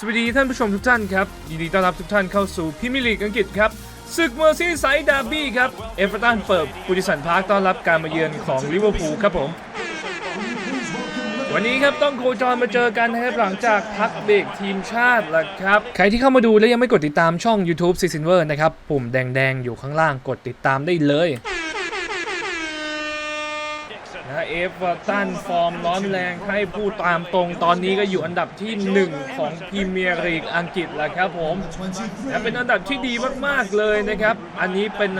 สวัสดีท่านผู้ชมทุกท่านครับยินดีต้อนรับทุกท่านเข้าสู่พิมลีกอังกฤษครับศึกเมอร์ซี่ไซด์ดาร์บี้ครับ เอฟเวอร์ตันเปิดปูดิสันพาร์คต้อนรับการมาเยือนของลิเวอร์พูลครับผม วันนี้ครับต้องโคจรมาเจอกันนะครับหลังจากพักเบรกทีมชาติแล้วครับ ใครที่เข้ามาดูและยังไม่กดติดตามช่อง YouTube ซีซินเวอร์นะครับ ปุ่มแดงๆ อยู่ข้างล่างกดติดตามได้เลย เอฟเวอร์ตันฟอร์มร้อนแรงให้พูดตามตรงตอนนี้ก็อยู่อันดับที่ 1 ของพรีเมียร์ลีกอังกฤษแล้วครับผมและเป็นอันดับที่ดีมากๆเลยนะครับ อันนี้เป็น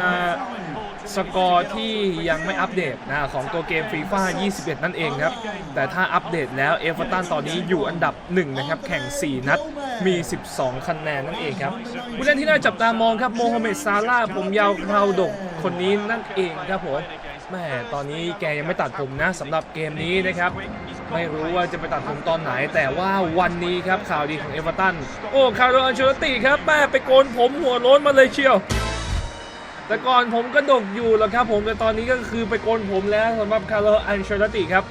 สกอร์ที่ยังไม่อัปเดตนะของตัวเกมฟีฟ่า21 นั่นเองครับ แต่ถ้าอัปเดตแล้วเอเวอร์ตันตอนนี้อยู่อันดับ 1 นะครับ แข่ง 4 นัดมี 12 คะแนนนั่นเองครับผู้เล่นที่น่าจับตามองครับโมฮัมเหม็ดซาร่าห์ผมยาวคราดกคนนี้นั่นเองครับผม แม่ตอนนี้แกยังไม่ตัดผมนะสำหรับเกมนี้นะครับ ไม่รู้ว่าจะไปตัดผมตอนไหน แต่ว่าวันนี้ครับข่าวดีของเอเวอร์ตัน โอ้คาร์โลอันเชลติครับแม่ไปโกนผมหัวโล้นมาเลยเชียว แต่ก่อนผมก็ดกอยู่แล้วครับผมแต่ตอนนี้ก็คือไปโกนผมแล้วสำหรับคาร์โลอันเชลติครับ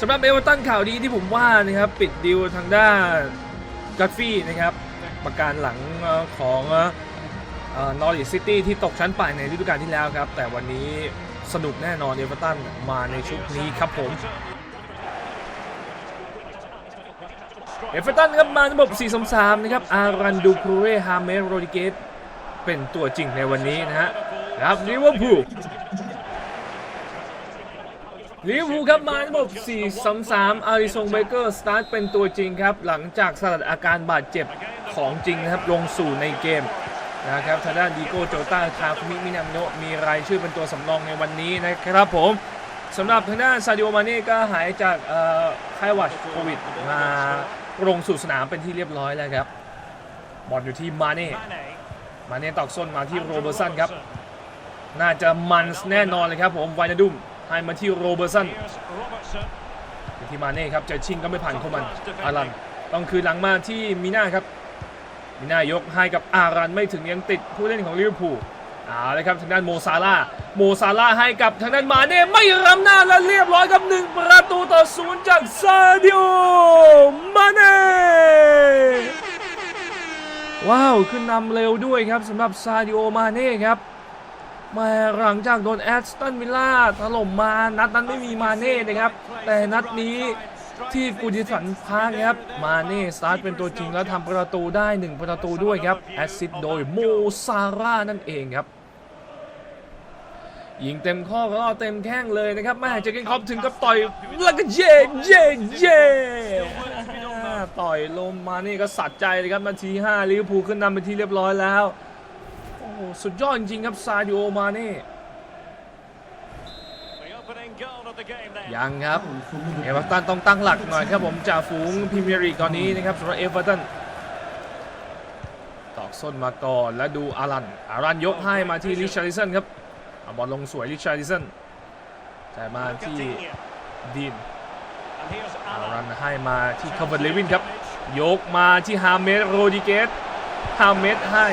สำหรับเอเวอร์ตันข่าวดีที่ผมว่านะครับปิดดีลทางด้านกัตฟี่นะครับประการหลังของ นอริซิตี้ที่ตกชั้นไปในฤดูกาลที่แล้วครับ แต่วันนี้สนุกแน่นอนเอเวอร์ตันมาในชุดนี้ครับผมเอฟเวอร์ตันครับมาระบบ 4-3-3 นะครับ อารันดูครูเรฮาเมสโรดิเกสเป็นตัวจริงในวันนี้นะฮะครับลิเวอร์พูลลิเวอร์พูลครับมาระบบ 4-3-3 อาริซงเบเกอร์สตาร์ทเป็นตัวจริงครับ หลังจากสลัดอาการบาดเจ็บของจริงนะครับ ลงสู่ในเกม นะครับทางด้านดีโก้โจต้าคาคุมิมินามโนะมีรายชื่อเป็นตัวสำรองในวันนี้นะครับผมสำหรับทางด้านซาดิโอมาเน่ก็หายจากไข้หวัดโควิดมาลงสู่สนามเป็นที่เรียบร้อยแล้วครับบอลอยู่ที่มาเน่มาเน่ตอกส้นมาที่โรเบอร์สันครับ น่าจะมันแน่นอนเลยครับผมไวนาดุมให้มาที่โรเบอร์สันที่มาเน่ครับจะชิงก็ไม่ผ่านเขามันอารันต้องคืนหลังมาที่มีน่าครับ มีน่ายกให้กับอารันไม่ถึงยังติดผู้เล่นของลิเวอร์พูลเอาเลยครับทางด้านโมซาร่าโมซาร่าให้กับทางด้านมาเน่ไม่รำหน้าและเรียบร้อยครับหนึ่งประตูต่อศูนย์จากซาดิโอมาเน่ว้าวขึ้นนำเร็วด้วยครับสำหรับซาดิโอมาเน่ครับมาหลังจากโดนแอสตันวิลล่าถล่มมานัดนั้นไม่มีมาเน่นะครับ แต่นัดนี้ ที่กูดิสันพาร์คครับ มาเน่สตาร์ทเป็นตัวจริงแล้วทำประตูได้ 1 ประตูด้วยครับ แอสซิสต์โดยโมซาร่านั่นเองครับยิงเต็มข้อก็เต็มแข้งเลยนะครับแม่เจอร์เกนคอปถึงกับต่อยแล้วก็เย่เย่เย่ต่อยลมมานี่ก็สัดใจเลยครับนาที5ลิเวอร์พูลขึ้นนำเป็นที่เรียบร้อยแล้วโอ้สุดยอดจริงครับซาดิโอมาเน่ ยังครับเอเวอร์ตันต้องตั้งหลักหน่อยครับผมจ่าฝูงพรีเมียร์ลีกตอนนี้นะครับสำหรับเอเวอร์ตันตอกส้นมาก่อนแล้วดูอารันอารันยกให้มาที่ลิชาริสันครับอบอลลงสวยลิชาริสันจ่มาที่ดีนอารันให้มาที่คาร์เวร์เลวินครับยกมาที่ฮาเมสโรดิเกสฮาเมสให้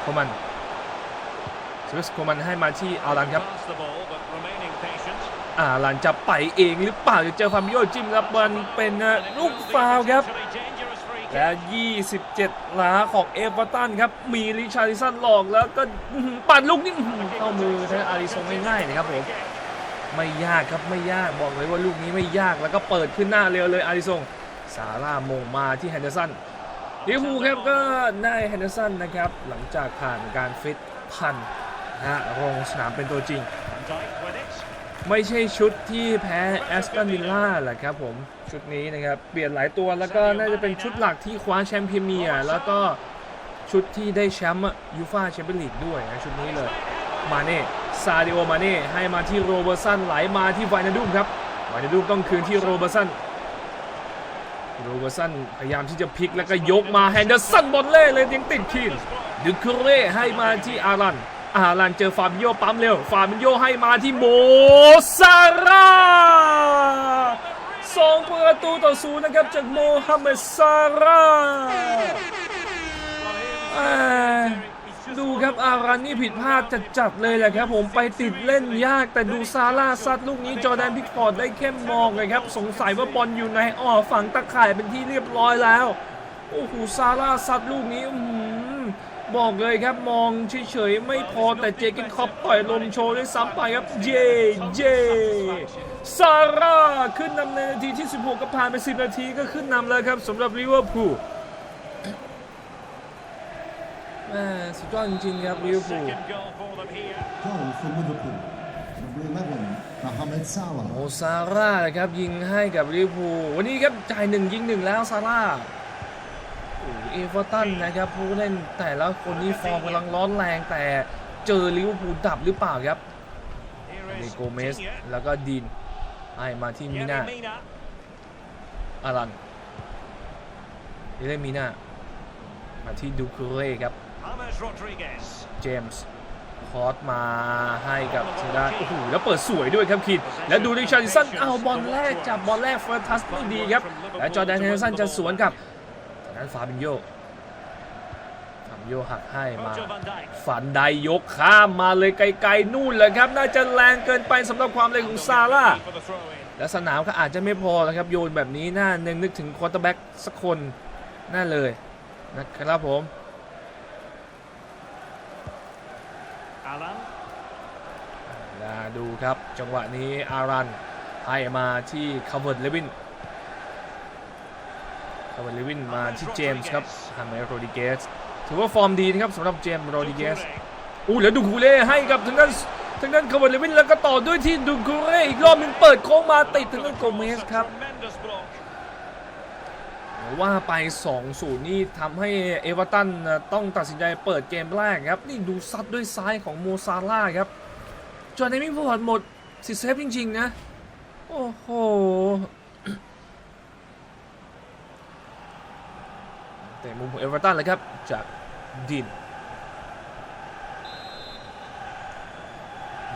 โคมันสวิสโคมันให้มาที่อารันครับ อารันจะไปเองหรือเปล่าจะเจอฟาบิโอจิ้มครับบอลเป็นลูกฟาวล์ครับ และ 27 หลาของเอเวอร์ตันครับ มีริชาริสันหลอกแล้วก็ปั่นลูกนี้อื้อหือเข้ามือทางอาริซงง่ายๆนะครับผมไม่ยากครับไม่ยากบอกเลยว่าลูกนี้ไม่ยากแล้วก็เปิดขึ้นหน้าเร็วเลยอาริซงซาร่ามงมาที่แฮนเดอร์สันลิเวอร์พูลครับก็ได้แฮนเดอร์สันนะครับ หลังจากผ่านการฟิตพันนะฮะลงสนามเป็นตัวจริง ไม่ใช่ชุดที่แพ้แอสตันวิลล่าแหละครับผมชุดนี้นะครับ เปลี่ยนหลายตัวแล้วก็น่าจะเป็นชุดหลักที่คว้าแชมป์พรีเมียร์แล้วก็ชุดที่ได้แชมป์ยูฟ่าแชมเปี้ยนลีกด้วยนะชุดนี้เลย มาเน่ซาดิโอมาเน่ให้มาที่โรเบอร์สันไหลมาที่ไวนาดุมครับไวนาดุมต้องคืนที่โรเบอร์สันโรเบอร์สันพยายามที่จะพลิกแล้วก็ยกมาแฮนเดอร์สันบอลเล่เลยยังติดคีนดึกเคเร่ให้มาที่อารัน อารันเจอฟาบิโยปั๊มเร็ว ฟาบิโยให้มาที่โมซาร่าสองประตูต่อศูนย์นะครับจากโมฮัมเหม็ดซาร่าดูครับอารันนี่ผิดพลาดจัดๆเลยแหละครับ ผมไปติดเล่นยากแต่ดูซาร่าซัดลูกนี้จอแดนพิกฟอร์ดได้เข้มมองเลยครับ สงสัยว่าบอลอยู่ในอ้อฝั่งตะข่ายเป็นที่เรียบร้อยแล้ว โอ้โหซาร่าซัดลูกนี้อื บอกเลยครับมองเฉยๆไม่พอแต่เจเกนคอปต่อยลมโชว์ด้วยซ้ำไปครับเจเจซาร่าขึ้นนำในนาทีที่ 16 ก็ผ่านไป 10 นาทีก็ขึ้นนำแล้วครับสำหรับลิเวอร์พูลแมสุดยอดจริงๆครับลิเวอร์พูลโอซาร่าครับยิงให้กับลิเวอร์พูลวันนี้ครับจ่ายหนึ่งยิงหนึ่งแล้วซาร่า เอเวอร์ตันนะครับผู้เล่นแต่ละคนนี้ฟอร์มกำลังร้อนแรงแต่เจอลิเวอร์พูลดับหรือเปล่าครับเดโกเมสแล้วก็ดีนให้มาที่มิน่าอารันนี่เล่นมิน่ามาที่ดูคูเร่ครับเจมส์คอร์สมาให้กับทางด้านโอ้โหแล้วเปิดสวยด้วยครับคิด แล้วดูดิชาริสันเอาบอลแรกจับบอลแรกเฟิร์ทัสไม่ดีครับ และจอแดนเฮนสันจะสวนกับ ทางด้านฟาบินโยฟาบินโยหักให้มา ฝันใดยกข้ามมาเลยไกลๆนู่นเลยครับ น่าจะแรงเกินไปสำหรับความเร็วของซาร่าและสนามก็อาจจะไม่พอแล้วครับ โยนแบบนี้น่านึงนึกถึงควอเตอร์แบ็กสักคนน่าเลยนะครับผมนะดูครับจังหวะนี้อารันให้มาที่คาร์เวิร์ดเลวินคาร์ เวิร์เลวินมาที่เจมส์ครับฮาเมโรดิเกสถือว่าฟอร์มดีนะครับสำหรับเจมส์โรดิเกสอู้แล้วดูคูเล่ให้กับทางด้านทางด้านคาวิร์เลวินแล้วก็ต่อด้วยที่ดูคูเล่อีกรอบนึงเปิดโค้งมาติดทางด้านโกเมสครับว่าไป 2-0 นี่ทำให้เอเวอร์ตันต้องตัดสินใจเปิดเกมแรกครับ นี่ดูซัดด้วยซ้ายของโมซาร่าครับ จอห์นนี่มิงฟอร์ดหมดสิเซฟจริง ๆ นะ โอ้โห แต่มุมของเอเวอร์ตันเลยครับ จากดิน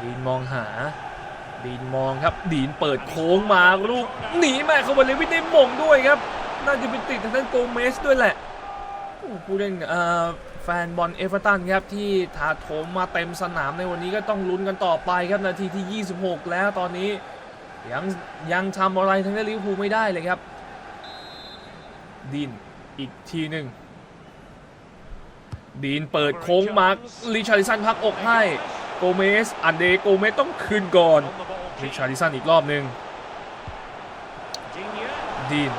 ดีนมองหาดีนมองครับดีนเปิดโค้งมาลูกหนีแม่เขาบอลเลวินได้มงด้วยครับ น่าจะเป็นติดทางด้านโกเมสด้วยแหละผู้เล่นแฟนบอลเอเวอร์ตันครับ ที่ถาโถมมาเต็มสนามในวันนี้ก็ต้องลุ้นกันต่อไปครับ นาทีที่ 26 แล้วตอนนี้ยังยังทำอะไรทางด้านลิเวอร์พูลไม่ได้เลยครับดีน อีกทีหนึ่งดีนเปิดโค้งมาลิชาริสันพักอกให้โกเมสอันเดโกเมสต้องคืนก่อนลิชาริสันอีกรอบหนึ่งดีน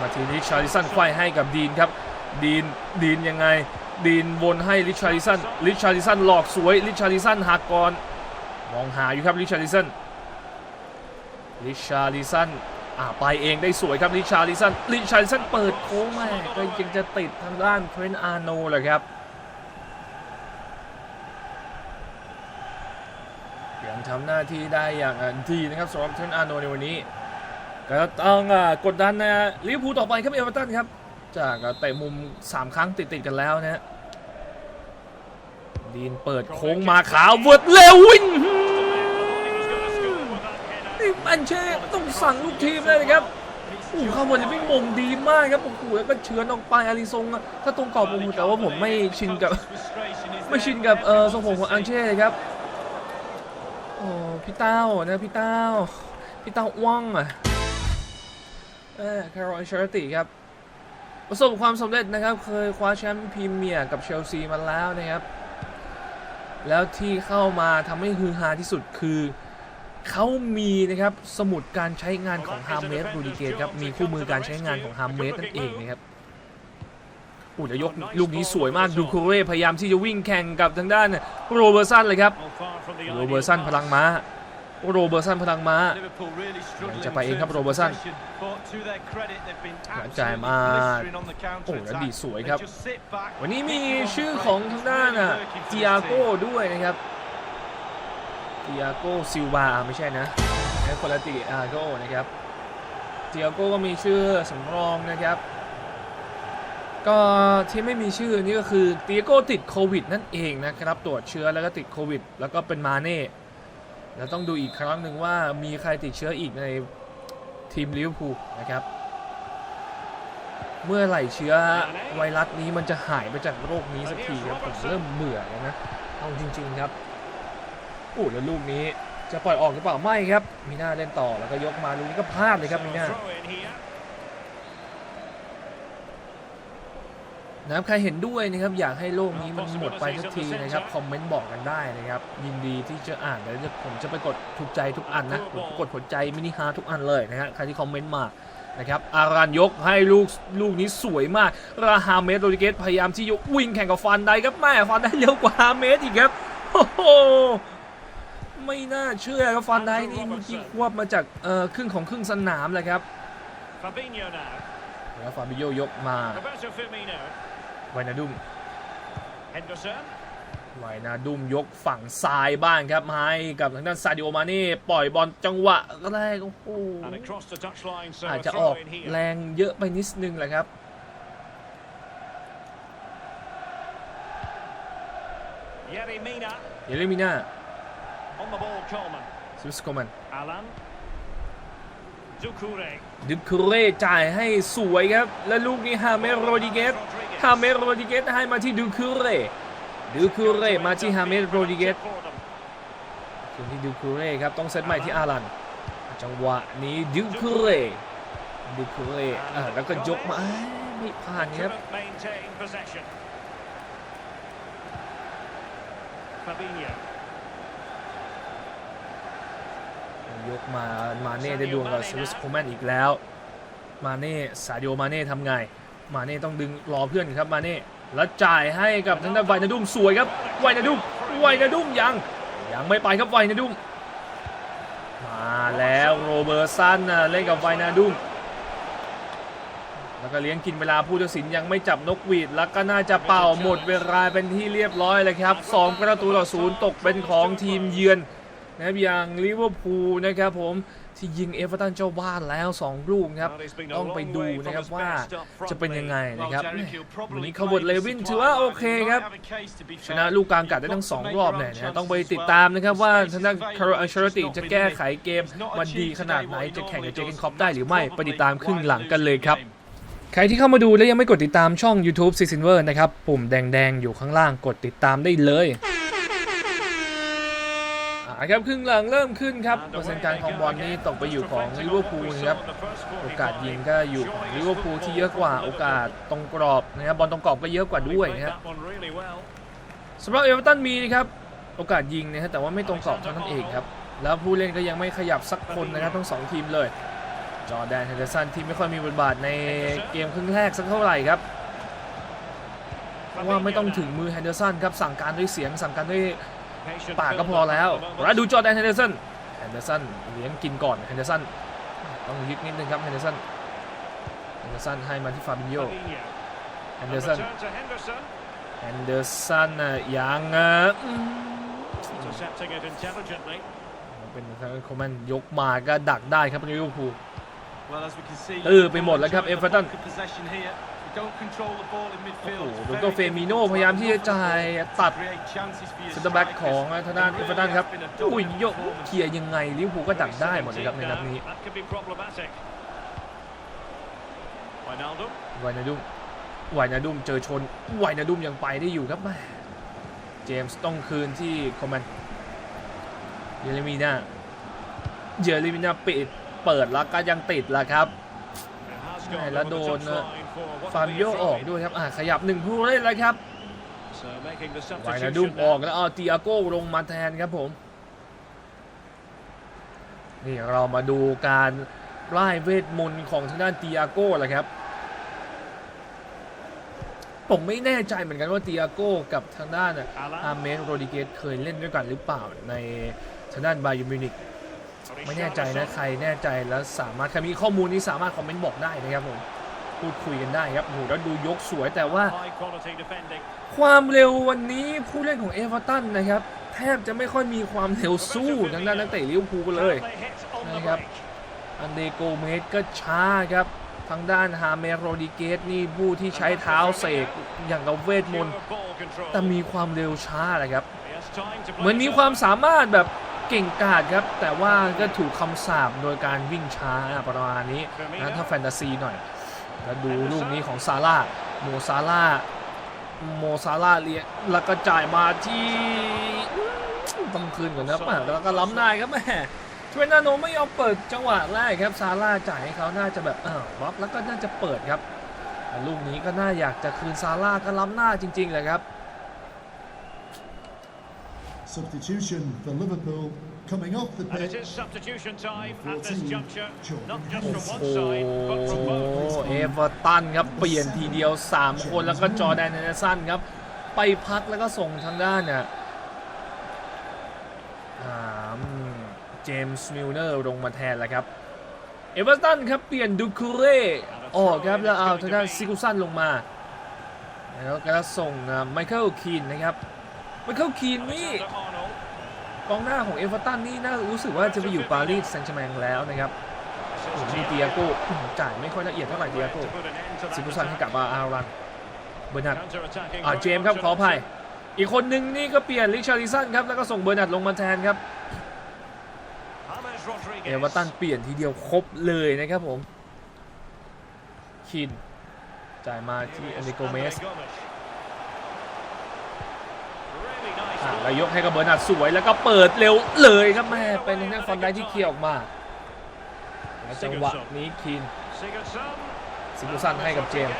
มาทีลิชาริสันไขว้ให้กับดีนครับดีนดีนยังไงดีนวนให้ลิชาริสันลิชาริสันหลอกสวยลิชาริสันหักก่อนมองหาอยู่ครับลิชาริสันลิชาริสัน อ่าไปเองได้สวยครับลิชาริสันลิชาริสันเปิดโค้งแม่ก็ยังจะติดทางด้านเทรนต์อาโนแหละครับยังทำหน้าที่ได้อย่างดีนะครับสำหรับเทรนต์อาโนในวันนี้ก็ต้องกดดันนะลิเวอร์พูลต่อไปครับเอเวอร์ตันครับ จากเตะมุม 3 ครั้งติดๆกันแล้วนะดีนเปิดโค้งมาขาวเวิร์ดเลวิน นี่มันเช่ต้องสั่งลูกทีมเลยนะครับโอ้ข้าบอลเลยไม่มงดีมากครับโอ้โหแล้วก็เฉือนออกไปอาริซงอะถ้าตรงกรอบโอ้โหแต่ว่าผมไม่ชินกับไม่ชินกับเออทรงผมของอังเช่เลยครับโอ้พี่เต้านะพี่เต้าพี่เต้าว่องอะเออคารอนเชอร์ติครับประสบความสำเร็จนะครับ เคยคว้าแชมป์พรีเมียร์กับเชลซีมาแล้วนะครับ แล้วที่เข้ามาทำให้ฮือฮาที่สุดคือ เขามีนะครับสมุดการใช้งานของฮามเมสบูดิเกตครับมีคู่มือการใช้งานของฮามเมสนั่นเองนะครับอู้แต่ยกลูกนี้สวยมากดูคูเร่พยายามที่จะวิ่งแข่งกับทางด้านโรเบอร์สันเลยครับโรเบอร์สันพลังม้าโรเบอร์สันพลังม้าจะไปเองครับโรเบอร์สันจ่ายมาโอ้แล้วดีสวยครับ วันนี้มีชื่อของทางด้านอะเตียโก้ด้วยนะครับ เตียโก้ซิลวาไม่ใช่นะแอนโคลาติอาโก้นะครับเตียโก้ก็มีชื่อสำรองนะครับ ก็ที่ไม่มีชื่อนี่ก็คือเตียโก้ติดโควิดนั่นเองนะครับตรวจเชื้อแล้วก็ติดโควิด แล้วก็เป็นมาเน่แล้วต้องดูอีกครั้งหนึ่งว่ามีใครติดเชื้ออีกในทีมลิเวอร์พูลนะครับ เมื่อไหร่เชื้อไวรัสนี้มันจะหายไปจากโรคนี้สักทีครับผมเริ่มเบื่อแล้วนะเอาจริง ๆ ครับ โอ้แล้วลูกนี้จะปล่อยออกหรือเปล่าไม่ครับ มีหน้าเล่นต่อแล้วก็ยกมาลูกนี้ก็พลาดเลยครับมีหน้านะครับใครเห็นด้วยนะครับอยากให้โลกนี้มันหมดไปสักทีนะครับคอมเมนต์บอกกันได้นะครับยินดีที่จะอ่านแล้วจะผมจะไปกดถูกใจทุกอันนะผมกดหัวใจมินิฮาททุกอันเลยนะฮะใครที่คอมเมนต์มานะครับอารันยกให้ลูกลูกนี้สวยมาก ราฮาเมสโรดิเกสพยายามที่จะวิ่งแข่งกับฟันได้ครับแม่ฟันได้เร็วกว่าฮาเมสอีกครับโอ้โห ไม่น่าเชื่อครับฟันได้นี่เมื่อกี้ควบมาจากเอ่อครึ่งของครึ่งสนามเลยครับ Fabinho now. แล้วฟาบิโยยกมา Roberto Firmino. ไวนาดุม Henderson. ไวนาดุมยกฝั่งซ้ายบ้างครับมาให้กับทางด้านซาดิโอมาเน่ปล่อยบอลจังหวะแรกโอ้โห And across the touchline, so อาจ a จะอ throw อก in แร here. งเยอะไปนิดนึงแหละครับ Yerry Mina เยเลมิน่า on the ball, Coleman. ซิสโกมัน Alan. Doucouré. ดึกคูเร่จ่ายให้สวยครับ และลูกนี้ฮาเมโรดิเกสฮาเมโรดิเกสให้มาที่ดูคูเร่ดูคูเร่มาที่ฮาเมโรดิเกส For them. คืนที่ดูคูเร่ครับต้องเซตใหม่ที่อารัน จังหวะนี้ดูคูเร่ดูคูเร่อะแล้วก็ยกมาอ้ายไม่ผ่านครับ Couldn't maintain possession. Fabinho. ยกมามาเน่ได้ดวงกับสวิสโคแมนอีกแล้ว มาเน่ซาดิโอมาเน่ทำไง มาเน่ต้องดึงรอเพื่อนครับมาเน่แล้วจ่ายให้กับทางด้านไวนาดุมสวยครับไวนาดุมไวนาดุมยังยังไม่ไปครับไวนาดุมมาแล้วโรเบอร์สันน่ะเล่นกับไวนาดุมแล้วก็เลี้ยงกินเวลาผู้ตัดสินยังไม่จับนกหวีด แล้วก็น่าจะเป่าหมดเวลาเป็นที่เรียบร้อยเลยครับสองประตูต่อศูนย์ตกเป็นของทีมเยือน นะครับอย่างลิเวอร์พูลนะครับผมที่ยิงเอเวอร์ตันเจ้าบ้านแล้ว 2 ลูกครับ Well, he's been a ต้องไป long ดู way from นะครับ his ว่า best up front จะเป็นยังไง league. นะครับ Well, แม่ Derek, he'll probably วันนี้ claim เขาบดเลวิน his ถือว่า supply โอเค line. ครับ He might have a case to be ช fair. นะลูกกลางกัดได้ทั้ง 2 รอบเลยนะต้องไปติดตามนะครับว่าทางด้านคาร์อัลเชอร์ติจะแก้ไขเกมมันดีขนาดไหนจะแข่งกับเจเกนคอปได้หรือไม่ไปติดตามครึ่งหลังกันเลยครับใครที่เข้ามาดูแล้วยังไม่กดติดตามช่อง YouTube ซีซินเวอร์นะครับ ปุ่มแดง ๆ อยู่ข้างล่างกดติดตามได้เลยอ่า ครับครึ่งหลังเริ่มขึ้นครับเปอร์เซ็นต์การของบอลนี้ตกไปอยู่ของลิเวอร์พูลนะครับโอกาสยิงก็อยู่ของลิเวอร์พูลที่เยอะกว่าโอกาสตรงกรอบนะครับบอลตรงกรอบก็เยอะกว่าด้วยนะครับ That one really well. สำหรับเอเวอร์ตันมีนะครับโอกาสยิงนะฮะแต่ว่าไม่ตรงกรอบเท่านั้นเองครับแล้วผู้เล่นก็ยังไม่ขยับสักคนนะครับทั้งสองทีมเลยจอร์แดนเฮนเดอร์สันที่ไม่ค่อยมีบทบาทในเกมครึ่งแรกสักเท่าไหร่ครับเพราะว่าไม่ต้องถึงมือแฮนเดอร์สันครับสั่งการด้วยเสียงสั่งการด้วย Patient ปากก็พอแล้วแล้วดูจอร์แดนเฮนเดอร์สันแฮนเดอร์สันเลี้ยงกินก่อนแฮนเดอร์สันต้องยึดนิดนึงครับแฮนเดอร์สันแฮนเดอร์สันให้มาที่ฟาบิโย Fabinho. แฮน And เดอ the ร์สัน return to Henderson. แฮนเดอร์สันน่ะยังอะอืม Intercepting it intelligently. เป็นทางด้านโคแมนยกมาก็ดักได้ครับลิเวอร์พูล Well, as we can see, เออไปหมดแล้วครับ enjoying the Everton bulk of possession here. We don't control the ball in โอ้ midfield. โห โดโตเฟมิโนพยายามที่จะจ่ายตัด Create chances for your เซนเตอร์แบ็ก strikers. ของทางด้านเอ It เวอร์ really ตันครับ has been a อุ้ย dominant โยก performance. เคลียร์ยังไงลิเวอร์พูลก็ดักได้หมดเลยครับในนัดนี้ That could be problematic. Wijnaldum. ไวนาดุมไวนาดุมเจอชนไวนาดุมยังไปได้อยู่ครับแม่เจมส์ต้องคืนที่โคแมนเยเรมีนาเยเรมีนาปิดเปิดแล้วก็ยังติดแล้วครับ It has Này gone là over the đồ touchline for what ฟา will บิโยออกด้วยครับอ่าขยับหนึ่งผู้เล่นแล้วครับ So making the ไวนาดุมออกแล้วเอาติอาโก้ลงมาแทนครับผม นี่เรามาดูการไล่เวทมนต์ของทางด้านติอาโก้แหละครับ ผมไม่แน่ใจเหมือนกันว่าติอาโก้กับทางด้านอา Alan. เมสโรดิเกสเคยเล่นด้วยกันหรือเปล่าในทางด้านบายูมิวนิกไม่แน่ใจนะใครแน่ใจแล้วสามารถใครมีข้อมูลนี้สามารถคอมเมนต์บอกได้นะครับผม พูดคุยกันได้ครับโอ้โหแล้วดูยกสวยแต่ว่า High quality defending. ความเร็ววันนี้ผู้เล่นของเอเวอร์ตันนะครับ แทบจะไม่ค่อยมีความเร็วสู้ทางด้านนักเตะลิเวอร์พูลเลย Can they hit on the Này gặp. break? อันเดโกเมสก็ช้าครับทางด้านฮาเมโรดิเกสนี่ผู้ที่ใช้เท้าเสกอย่างกับเวทมนต์ Pure ball control. แต่มีความเร็วช้าแหละครับ He has time to play เหมือนมี it ความ up. สามารถแบบเก่งกาจครับ แต่ว่าก็ถูกคำสาปโดยการวิ่งช้าประมาณนี้นะถ้าแฟนตาซีหน่อย แล้วดูลูกนี้ของซาร่าโมซาร่าโมซาร่าเลียแล้วก็จ่ายมาที่ต้องคืนก่อนนะป่ะแล้วก็ล้ำได้ครับแม่ทเวนนาโนไม่ยอมเปิดจังหวะแรกครับซาร่าจ่ายให้เขาน่าจะแบบอ้าววับแล้วก็น่าจะเปิดครับแต่ลูกนี้ก็น่าอยากจะคืนซาร่าก็ล้ำหน้าจริงๆเลยครับ Substitution for Liverpool coming off the And it pitch. is substitution time at this 14, juncture. Jordan Not just from one โอ้ side, but from โห both. เอเวอร์ตันครับเปลี่ยนทีเดียว 3 คนแล้วก็จอร์แดนเนเดอร์สันครับ ไปพักแล้วก็ส่งทางด้านเนี่ยอ่าเจมส์มิลเนอร์ลงมาแทนแล้วครับ เอเวอร์ตันครับเปลี่ยนดูคูเร่ออกครับแล้วเอาทางด้านซิกุสันลงมา แล้วก็ส่งไมเคิลคีนนะครับไมเคิลคีนนี่ Alexander Arnold. กองหน้าของเอเวอร์ตันนี่น่ารู้สึกว่าจะไปอยู่ปารีสแซงต์แชร์แมงแล้วนะครับมีเตียโก้จ่ายไม่ค่อยละเอียดเท่าไหร่เตียโก้ To put an end to that ซิกุสันให้ attack. กับอาอารันเบอร์นัดอ่าเจมส์ครับขออภัยอีกคนหนึ่งนี่ก็เปลี่ยนลิชาริสันครับแล้วก็ส่งเบอร์นัดลงมาแทนครับเอเวอร์ตันเปลี่ยนทีเดียวครบเลยนะครับผมคินจ่ายมาที่อัน is เดโกเมส Andre Gomes. Really nice อ่า ball. แล้วยกให้กับเบอร์นัดสวยแล้วก็เปิดเร็วเลยครับแม่เป็นทางฟอนได้ที่เคลียร์ออกมาจังหวะนี้คิน Sigurdsson. ซิกุสันให้กับเจมส์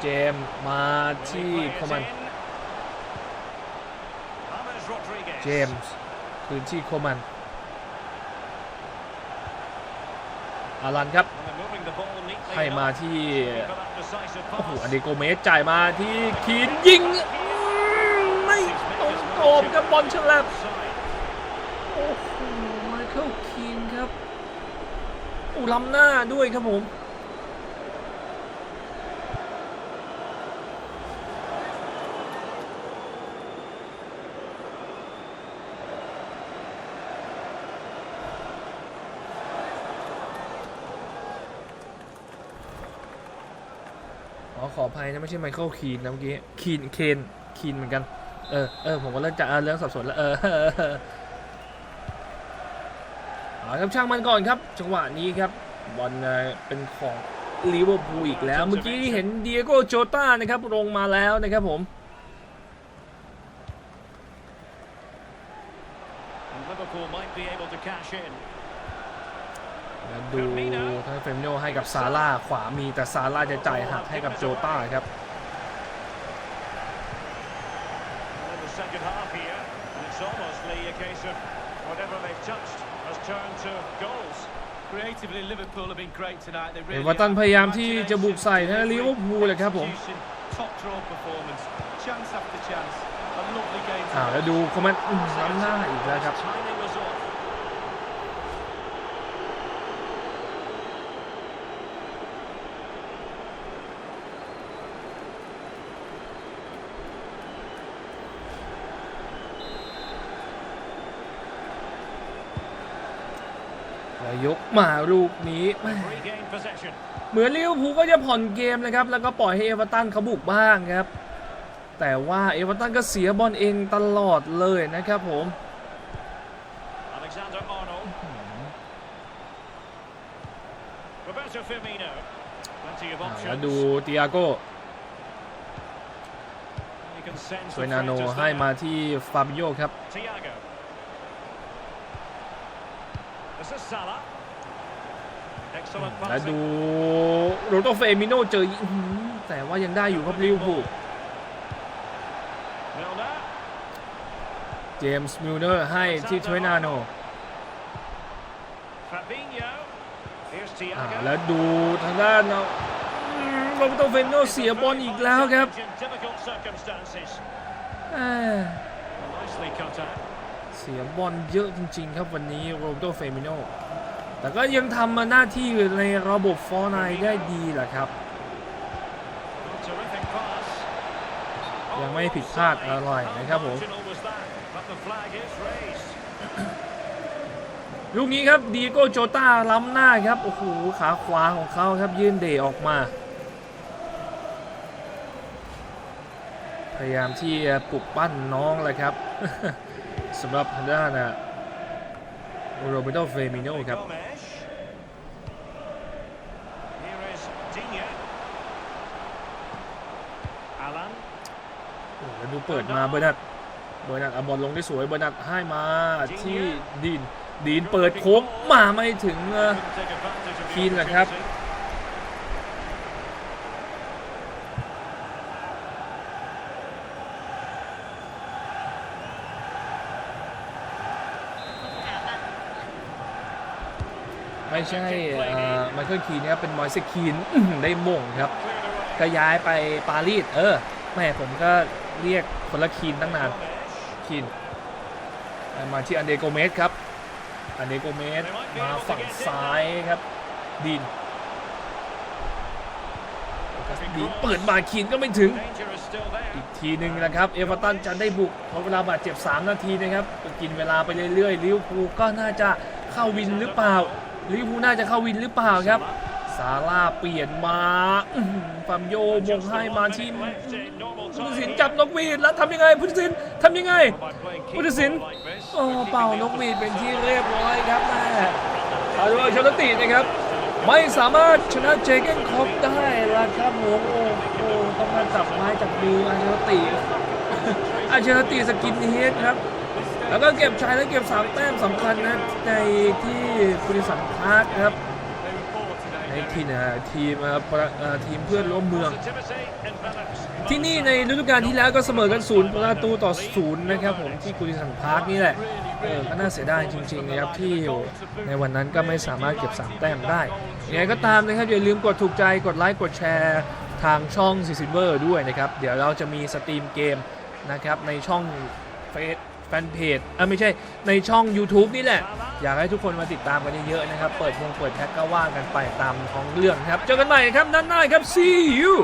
เจมส์มาที่โคมัน เจมส์คืนที่โคมันอารันครับ ให้มาที่ โอ้โหอันเดโกเมสจ่ายมาที่คีนยิงอืมไม่ตรงกรอ บอลฉลับโอ้โหไมเคิลคีนครับอ้ล้ำหน้าด้วยครับผมอ๋อขออภัยนะ ไม่ใช่ไมเคิลคีนนะเมื่อกี้ คีน เคน คีนเหมือนกัน เออเออผมก็เริ่มจะเออเรื่องสับสนแล้วเออเออเออเอาครับช่างมันก่อนครับ จังหวะนี้ครับบอลเอ่อเป็นของลิเวอร์พูลอีกแล้ว เมื่อกี้เห็นเดียโกโจต้านะครับลงมาแล้วนะครับผม And Liverpool might be able to cash in. แล้วดูทั้งเฟรมโนให้กับซาร่าขวามีแต่ซาร่าจะจ่ายหักให้กับโจต้าครับ Lee, a case of whatever they've touched has turned to goals. Creatively, Liverpool have been great tonight. They เอ really เวอร์ตัน have. พยายามที่จะบุกใส่ทั้งลิเวอร์พูลเลยครับผม Execution, Top draw performance. Chance after chance. A lovely game. อ่าแล้วดูคอมเมนต์อื้อล้ำหน้าอีกแล้วครับ แล้วยกมาลูกนี้แม่ Regained possession. เหมือนลิเวอร์พูลก็จะผ่อนเกมนะครับ แล้วก็ปล่อยให้เอเวอร์ตันเขาบุกบ้างครับ แต่ว่าเอเวอร์ตันก็เสียบอลเองตลอดเลยนะครับผม Alexander Arnold. Roberto Firmino. Plenty of อ่า options. แล้วดูเตียโก You can sense สวย the นาโน threat is ให้ there. มาที่ฟาบิโยครับ Thiago. This is Salah. Excellent และ passing. ดูโรโตเฟมิโนเจอยิงอื้อหือแต่ว่ายังได้อยู่ครับลิเวอร์พูล Milner. เจมส์มิลเนอร์ให้ที่ทเวนาโน Fabinho. Here's อ่า Thiago. แล้วดูทางด้านเอาอืมโรโตเฟมิโนเสียบอลอีกแล้วครับ เสียบอลเยอะจริง ๆ ครับวันนี้โรโบโตเฟมิโนแต่ก็ยังทำหน้าที่ในระบบฟอร์ไนได้ดีแหละครับ Terrific pass. ยังไม่ผิดพลาดอะไรนะครับผม Marginal was that, but the flag is raised. ลูกนี้ครับดีโก้โจต้าล้ำหน้าครับ โอ้โห ขาขวาของเขาครับยื่นเดออกมา พยายามที่จะปลุกปั้นน้องเลยครับ สำหรับทางด้านโรเบโตเฟมิโนครับแล้วดูเปิดมาเบอร์นัดเบอร์นัดเอาบอลลงได้สวยเบอร์นัดให้มาที่ดีนดีนเปิดโค้งมาไม่ถึงคีนนะครับ ไม่ใช่ไมเคิลคีนนะครับเป็นมอยเซคีนอื้อหือได้มงครับ Cleared away. ก็ย้ายไปปารีสเออแม่ผมก็เรียกคนละคีนตั้งนาน Gomez. คีนมาที่อันเดโกเมสครับอันเดโกเมสมาฝั่งซ้ายครับดีนดีนเปิดมาคีนก็ไม่ถึง Danger is still there. อีกทีหนึ่งนะครับ เอเวอร์ตันจะได้บุกพอเวลาบาดเจ็บ 3 นาทีนะครับก็กินเวลาไปเรื่อยๆ ลิเวอร์พูลก็น่าจะเข้าวินหรือเปล่า ลิเวอร์พูลน่าจะเข้าวินหรือเปล่าครับ ซาร่าเปลี่ยนมาฟามโยมงให้มาที่ Left in normal ผู้ตัด time. สินจับนกหวีดแล้วทำยังไงผู้ตัดสินทำยังไง By playing keep ผู้ตัดสินโอ้เป่านกหวีดเป็นที่เรียบร้อยครับแม่อาโดเชลตินะครับ ไม่สามารถชนะเจเกนคอปได้ละครับผมโอ้โหต้องมารจับไม้จับมืออาเชลติอาเชลติสกินเฮดครับ แล้วก็เก็บชัยและเก็บสามแต้มสำคัญนะในที่บรีสัมพาร์คครับในที่นะทีมทีมเพื่อนร่วมเมือง ที่นี่ในฤดูกาลที่แล้วก็เสมอกันศูนย์ประตูต่อศูนย์นะครับผมที่กุริสันพาร์คนี่แหละเออก็น่าเสียดายจริงๆนะครับที่ในวันนั้นก็ไม่สามารถเก็บ3แต้มได้ยังไงก็ตามนะครับอย่าลืมกดถูกใจกดไลค์กดแชร์ทางช่องซีซิเวอร์ด้วยนะครับ เดี๋ยวเราจะมีสตรีมเกมนะครับในช่องเฟซ แฟนเพจอะไม่ใช่ในช่อง YouTube นี่แหละ อยากให้ทุกคนมาติดตามกันเยอะๆนะครับ เปิดวงเปิดแพ็กก็ว่ากันไปตามของเรื่องครับ เจอกันใหม่ครับนัดหน้าครับ see you